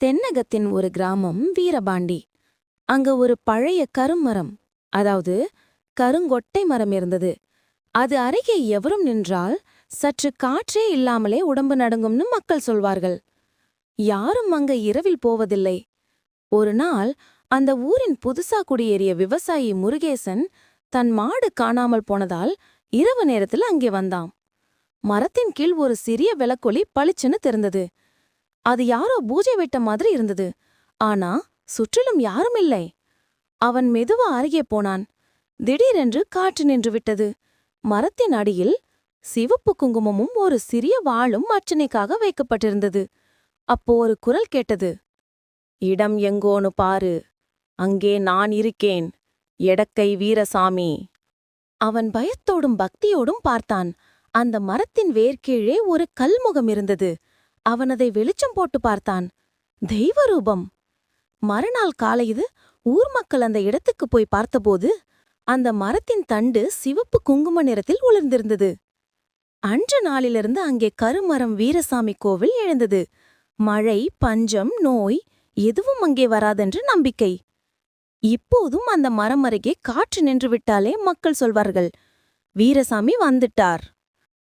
தென்னகத்தின் ஒரு கிராமம் வீரபாண்டி. அங்க ஒரு பழைய கருமரம் அதாவது கருங்கொட்டை மரம் இருந்தது. அது அருகே எவரும் நின்றால் சற்று காற்றே இல்லாமலே உடம்பு நடுங்கும்னு மக்கள் சொல்வார்கள். யாரும் அங்க இரவில் போவதில்லை. ஒரு நாள் அந்த ஊரின் புதுசா குடியேறிய விவசாயி முருகேசன் தன் மாடு காணாமல் போனதால் இரவு நேரத்தில் அங்கே வந்தான். மரத்தின் கீழ் ஒரு சிறிய விளக்கொலி பளிச்சுன்னு தெரிந்தது. அது யாரோ பூஜை விட்ட மாதிரி இருந்தது. ஆனா சுற்றிலும் யாரும் இல்லை. அவன் மெதுவா அருகே போனான். திடீரென்று காற்று நின்று விட்டது. மரத்தின் அடியில் சிவப்பு குங்குமமும் ஒரு சிறிய வாளும் அர்ச்சனைக்காக வைக்கப்பட்டிருந்தது. அப்போ ஒரு குரல் கேட்டது. இடம் எங்கோனு பாரு. அங்கே நான் இருக்கேன். எடக்கை வீரசாமி. அவன் பயத்தோடும் பக்தியோடும் பார்த்தான். அந்த மரத்தின் வேர்க்கீழே ஒரு கல்முகம் இருந்தது. அவன் அதை வெளிச்சம் போட்டு பார்த்தான். தெய்வ ரூபம் மறுநாள் காலையுது ஊர் மக்கள் அந்த இடத்துக்கு போய் பார்த்தபோது அந்த மரத்தின் தண்டு சிவப்பு குங்கும நிறத்தில் உலர்ந்திருந்தது அன்று நாளிலிருந்து அங்கே கருமரம் வீரசாமி கோவில் எழுந்தது. மழை பஞ்சம் நோய் எதுவும் அங்கே வராதென்று நம்பிக்கை. இப்போதும் அந்த மரம் அருகே காற்று நின்று விட்டாலே மக்கள் சொல்வார்கள் வீரசாமி வந்துட்டார்.